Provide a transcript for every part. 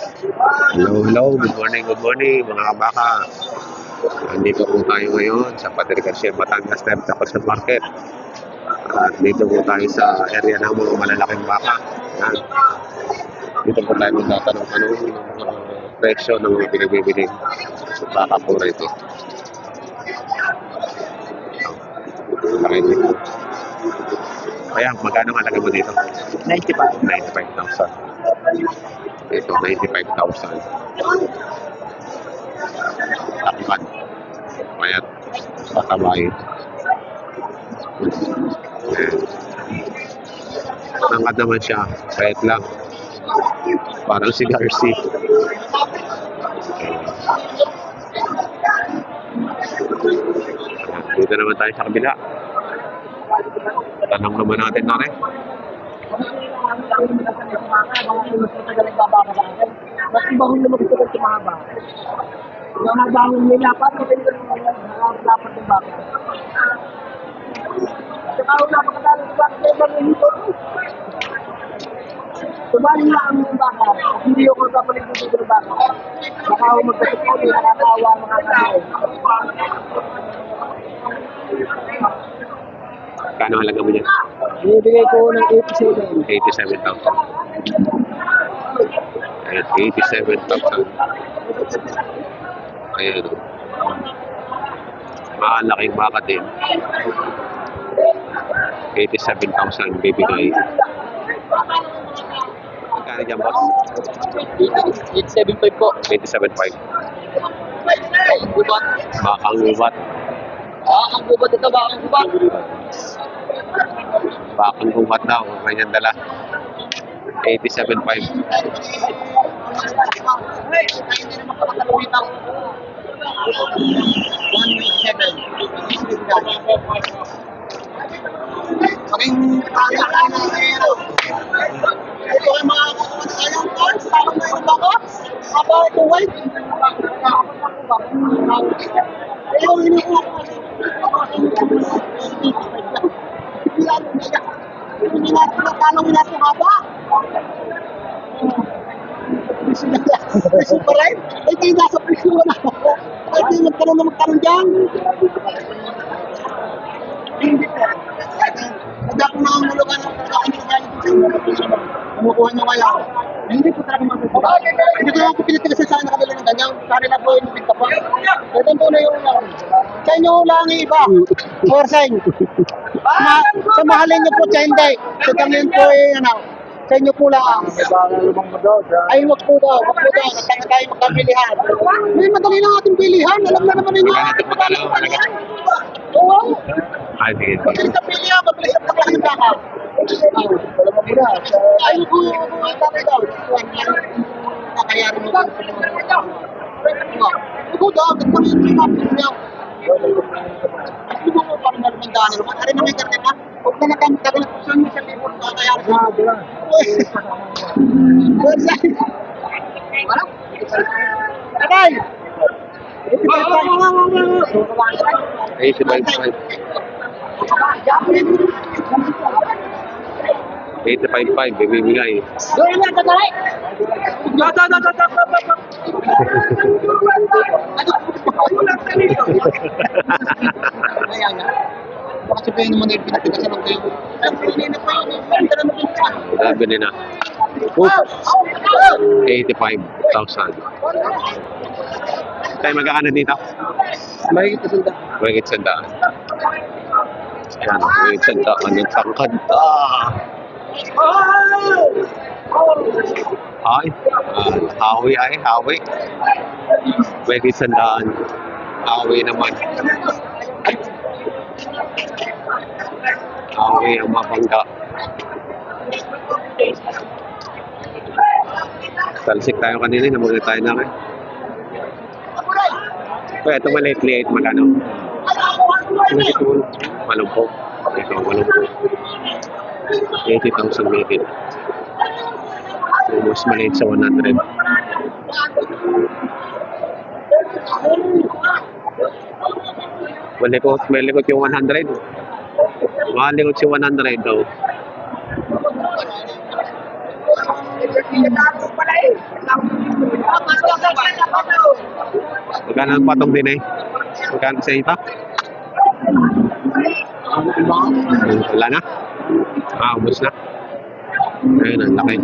Hello, hello. Good morning, good morning mga kabaka. Nandito po tayo ngayon sa Padre Garcia Batangas Step Tapos Market. At dito po tayo sa area ng mga malalaking baka. Yan. Dito po tayo magtatanong anong mga presyo ng mga pinagbibiling baka po rito. Kaya, magkano ang halaga mo dito? 95. 95,000. Ito, 95,000. Takpan. Payat. Patabay. Nangkat naman siya. Payat lang. Parang si. Ayan. Dito naman tayo sa kabila. Tanong naman natin na rin. Mas ibang naman gusto ko tumaba. Yung habang nilapat, maganda yung mga nakalapat ng baka. Saka ako napakadali ng baka, may mga hito. Subali na ang mga baka, hindi ako kapalit dito ng baka. Baka ako magkasipon, nakakawa mga tao. Kano halaga mo dyan? Bibigay ko ng 87. 87,000. Ayan, 87,000. Ayan. o. Makalaking baka din. 87,000 bibigay. Magkano dyan, boss? 875 po. 87,500. Ang gubat. Bakang gubat. Ah, ang gubat ito ba? Ang gubat. Bakang gubat daw. Ganyan dala. 87,500. Hey, hindi naman kapag ng 187. Kaming kaya kaya na ngayon. Ito ay mga sayang cards. Parang may iba ko. Aba, ito white. Ayaw, iniuha ko kasi. Hindi nga sila tanong nila sa haba. Presyo pa rin? Ay, kayo nasa presyo na. Ay, kayo magkaroon na magkaroon dyan. Hindi po. Hindi ako nangangulugan ng pagkain sa galing sa inyo. Kumukuha nyo kaya. Hindi po talaga magkakaroon. Hindi ko lang po pinitigas sa sana kanila ng ganyan. Sa kanila po yung nabigta pa. Ito po na yung lang. Sa inyo lang iba. Or sa inyo. Ma sa nyo po sa hindi. Sa kami po eh, ano. Sa inyo po lang. Ay, wag po daw, wag po daw. Nagtanga tayo magkabilihan. May madali lang ating bilihan. Alam na naman ninyo. Ito? Magkano? Magkano? Oo. Ay, sige. Mabilis ang bilihan, mabilis ang pagkakas ng baka. Ay, ko, tatay daw. Kakayarin mo. Ikaw daw, mo yung mga bilihan. Hindi mo mo parang nalumandaan naman. Ari na may karne Huwag na nagkakagal ng puso nyo sa libo. Kakayarin mo. Wala. Wala. Tatay! 85,500. 85,500 bibigay. Doon na, tatay! Da, da, da, da, da, da, da. Ano? Ayan na. Baka sabihin naman yung pinatigasan ng kayo. Ang na. Ang na. Sabi na. Oops. 85,000. Tayo magkakano dito? Mahigit na sanda. Mahigit sandaan. Yan, mahigit sandaan. Yung tangkad. Ah! Ay, ah, hawi ay, hawi. Mahigit sandaan. Hawi naman. Ang mabangga. Talsik tayo kanina, namuli tayo na rin. Kaya ito maliit-liit, magkano? Ano ito? Malumpok. Ito, malumpok. 80,000 mahigit. Almost maliit sa 100. Malikot, may likot yung 100. Malikot si 100 daw. Magkano ang patong din eh? Magkano sa ito? Wala na? Ah, ubos na. Ayun, ang laki.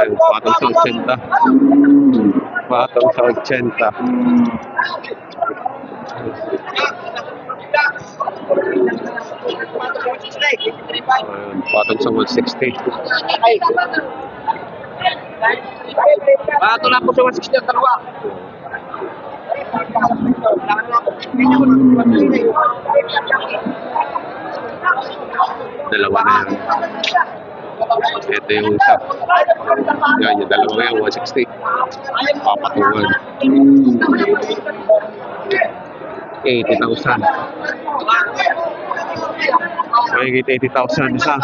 Ayun, patong sa 80. Patong sa 80. Ayun, patong sa 160. Bato lang po sa 160 ang dalawa. Dalawa na yan. Ito yung isa. Yan, yung dalawa yan, 160. Papatungan. 80,000. Mahigit 80,000 isa.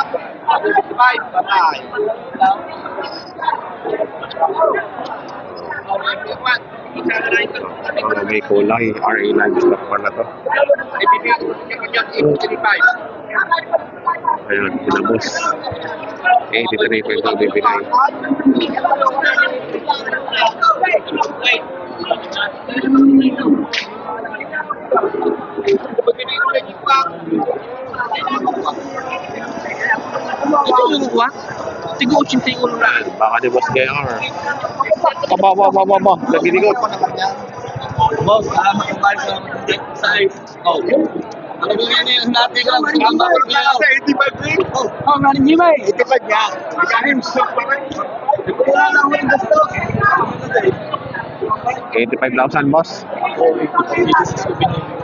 Mga may kulay, RA livestock pala to. Ayun, pinabos. 83 pa yung bibigay. Ito yung what? Tigo 80 yung ulo na. Baka di boss kaya or... Aba, aba, aba, aba. Lagi di ko. Boss, ah, makapal sa deck size. Oh. Ano ba yan yung natin ko? Ang bakit niya? Sa 85 rin? Oh, manin niya ba eh? 85 niya. Kahit stock pa rin. Wala na ako yung stock. 85,000 boss. Oh, 85,000.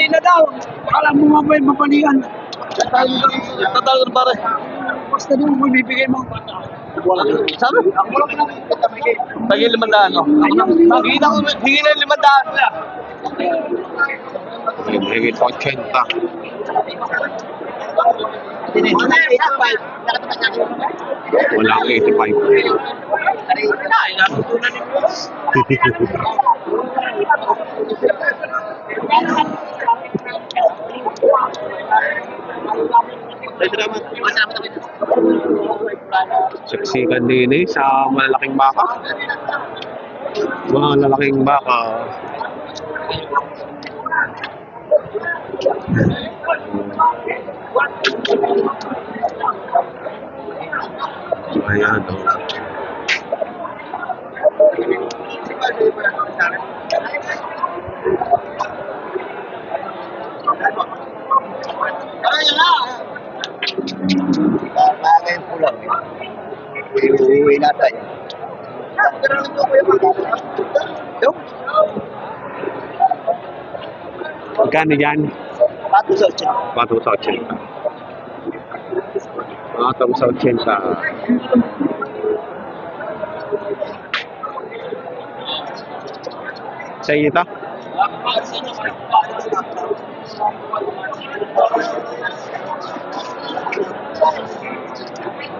Manila daw. Alam mo nga ba yung mabalian? Tatalo daw. Tatalo na pare. Basta doon kung bibigay mo. Wala. Sabi? Ako lang na. Tagi limandaan, no? Hingi na, hingi na limandaan. Hingi pa kenta. Wala ka 85. Siksikan din eh sa malalaking baka. Mga lalaking baka. Ayan oh. o. Ay, Bagay po lang. Iuwi na tayo. Magkano yan? Pato sa tiyan. Patong sa 80. Patong sa 80. Sa iyo ito?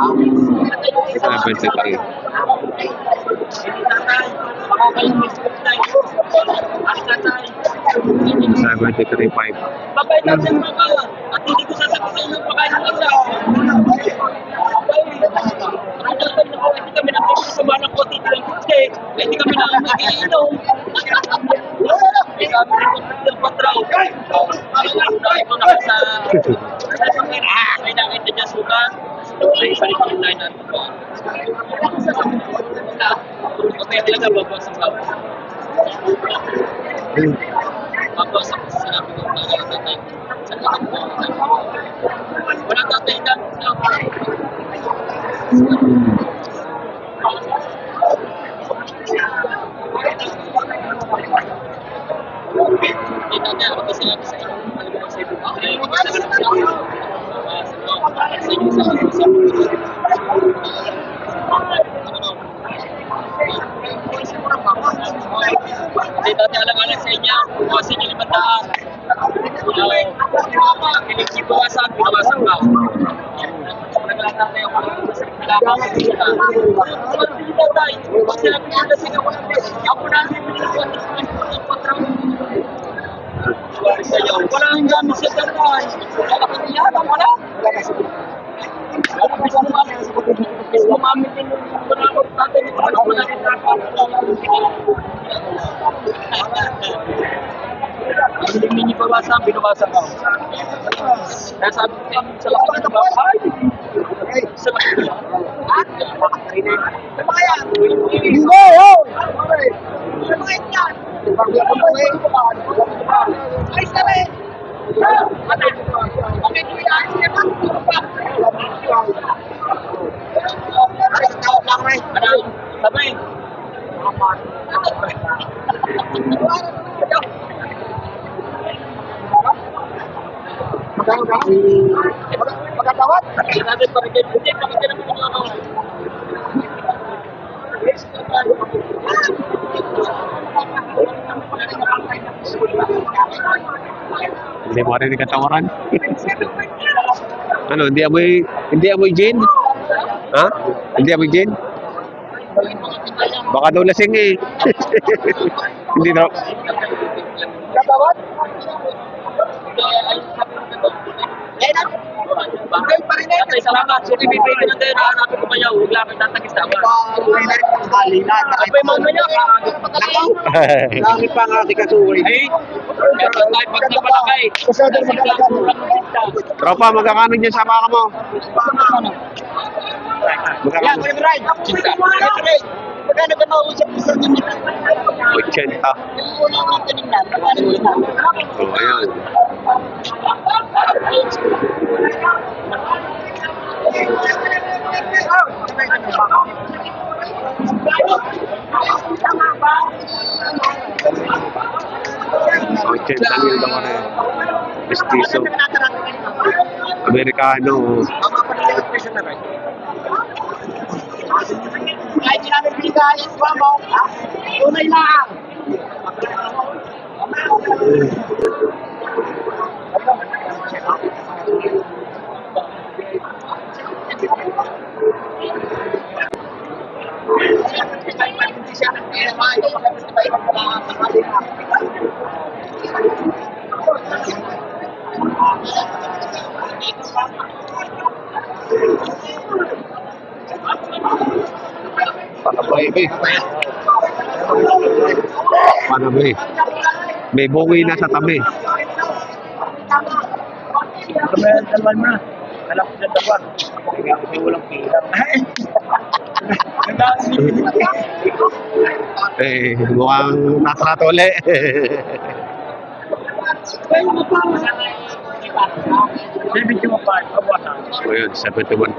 Ano ka, tay? 73.5. Babay natin mga at hindi ko sasabihin ng pagkain ng isa. Ang dapat na kung hindi kami nagpapit sa mga ko dito ng kutse, hindi kami na mag-iinom. Kami ng. Ano lang tayo kung naka sa Ah, may nakita dyan suka. May balik yung line natin ko. Okay, talaga babas ang babas. Babas ang sinabi ko. Talaga, tatay. Wala tatay Hindi bawasan, binawasan ka. Kaya sabi ko sa lakas ng bahay, sa lakas ng bahay. Sa mga yan. Hindi, mga yan. Ay. Okay, kuya. Ano? Sabi. Ka? Magkatawad? Sinabi pa rin, hindi pa rin naman yung ano. Hindi mo rin katawaran. ano, hindi amoy, hindi amoy gin? Ha? Hindi amoy gin? Baka daw lasing eh. hindi daw. Tatay, salamat. Sige, bibigyan ko na tayo na hanapin ko mayaw. Huwag lang kita tagis tama. Halinan. Abay, mamaya ka. Langit pa nga si Kasuwi. Ay, meron tayo pag napalakay. Kasada magkakasama. Tropa, magkakano dyan sa baka mo? Yan, Magkakano? Kuya Brian. Chinta. Magkano ka mausap sa inyo? 80. Wala nga kanina. Magkano yun? So, ayan. 80 mil daw ano. Mestizo. Amerikano. Bigayan pa mo, tunay lang. Panabay, eh. Panabay. May bungi na sa tabi. Dalwan mo na. Alam ko dyan dalwan. Ako walang pila. Eh, mukhang natrato ulit. David yung pa, so, yun, 71.5.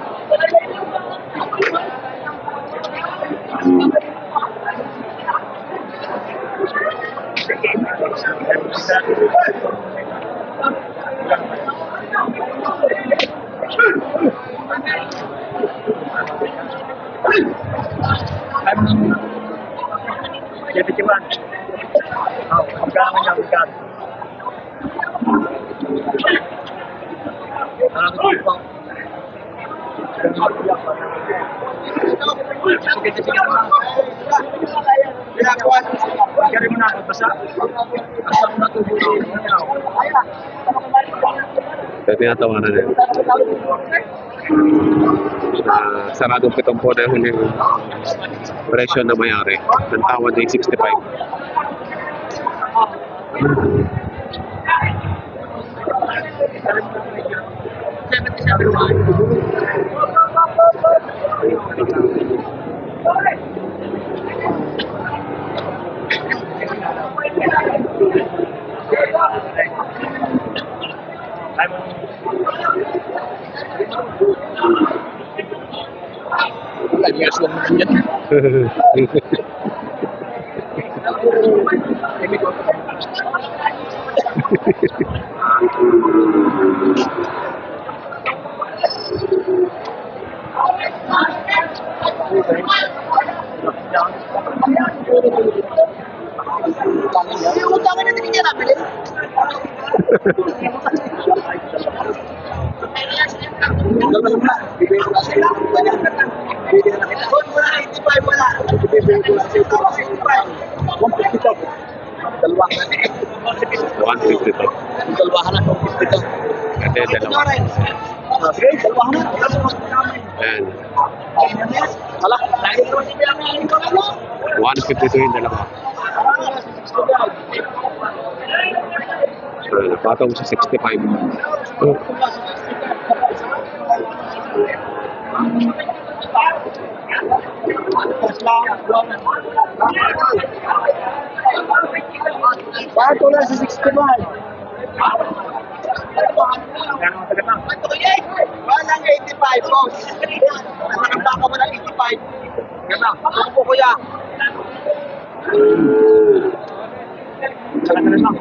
David Iwan. Oh, magkano niya, magkano? Ano ko po? Ginagawa. Gari mo na basa. Basa mo na ito. Ito tinatawanan nila. Uh, saradong pitong po na yung presyo na mayari. Ang tawad ay 65. Ay mo. Ay, may aswang naman yan. Yung Bilang ngayon ko ano. 152 yung dalawa. Uh, napatong sa 65. Walang 85, boss. Nakakanta ka mo ng 85. Yan na. Ako po, kuya. Na lang.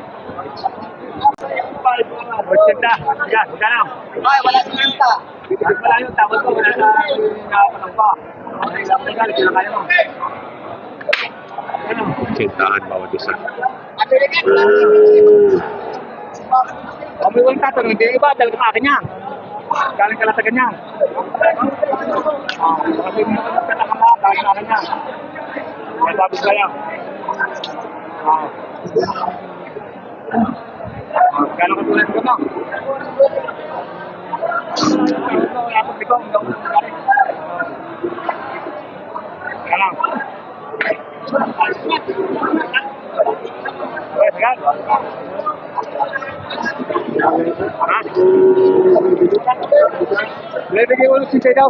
Borsenta. Yan, yan na. Ay, wala si Manta. Wala yung tawad ko, wala na nakapatang pa. Okay, lang na galit, kailan kaya mo. Ano? sintahan bawat isa. May walang tatanong, hindi iba, talaga ka akin yan. Galing ka lang sa ganyan. Ah, kasi mo naman sa takama, galing ka akin yan. Kaya sabi ko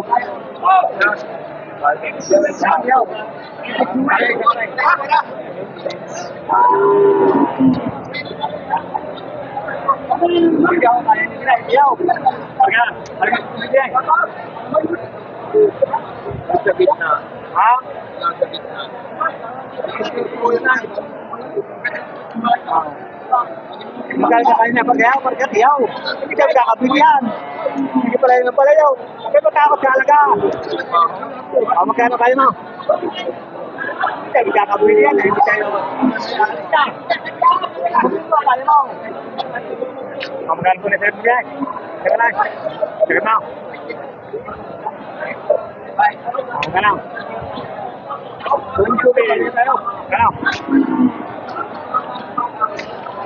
kaya. Ah. Ah, Gano'n ka tulad ko no? Wala akong bigong, hindi ako galing. Kaya lang. Okay, sige. Ha? Bibigay mo ng sisay daw. Ayaw. Hindi ako kaya nila. Ayaw. Sige. Halika. Sige. Nasa gitna. Ha? Nasa gitna. Magkano ka kanina pag yaw, pag yaw. Hindi ka kakabili yan. Hindi pala yun ang pala yaw. Kaya matakot ka alaga. Ah, magkano kayo no? Hindi ka kakabili yan. Hindi kayo. Kaya mo. Ah, magkano po na sa'yo mo yan? Teka na. Teka na. Ah, magkano? Kung tubig, tayo. Magkano? Iba, Walang 85. Ano, sige daw.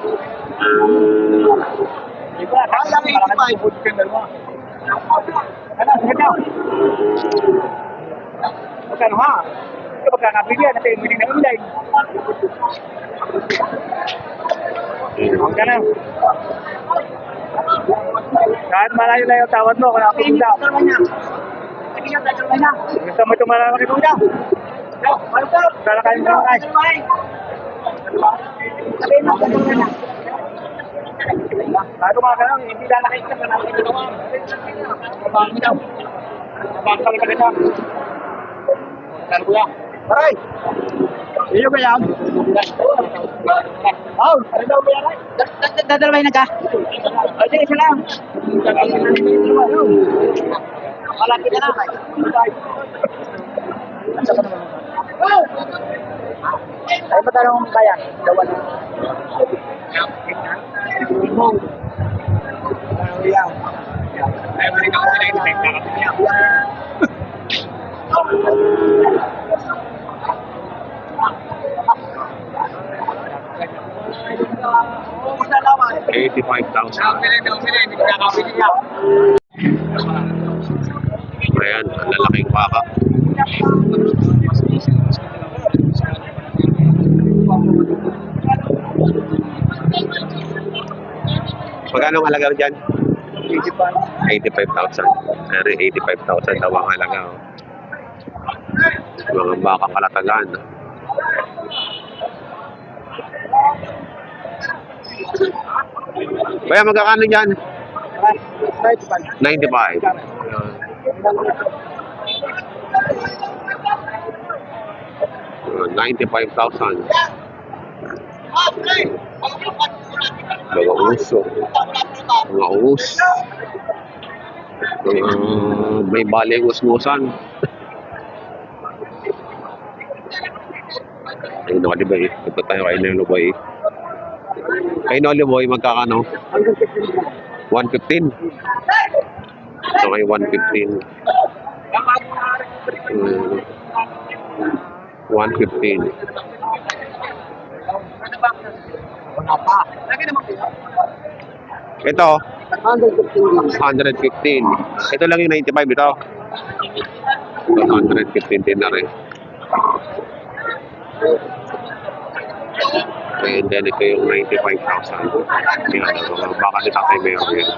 Magkano ha? Ito magkakabigyan natin, hindi na ilay. Magkano? Kahit malayo na yung tawad mo, akong daw. Gusto mo ito malalaki ko daw? Sana kayo mo naman ay. Bago mga ganun, hindi na nakita ka namin ito. Mabango daw. Mabango talaga kita. Ko yan? Aray! Iyo ba yan? Oh, ano daw ba yan? Dadalaway na ka? Ay, di, isa lang. Malaki na na. Ay, matanong ba yan? Dawan. Ay, mali ka kasi na yung 85,000. Ayan, ang lalaking baka. Magkano ang halaga dyan? 85,000. Pero 85,000 daw ang halaga. Oh. Mga baka kalatagan. Kaya magkakano dyan? 95. Uh, 95,000. Mga uso. Mga us. Mga may baling usmusan. Ayun na di ba eh. Ito tayo kay Nelo Boy. Kay Nolo Boy, magkakano? 115. Ito kay 115. Hmm. 115. Wala pa. Ito, 115. Ito lang yung 95 ito. Ito, 115 din na rin. And then ito yung 95,000. Yan, baka ni Tatay Mayor yan.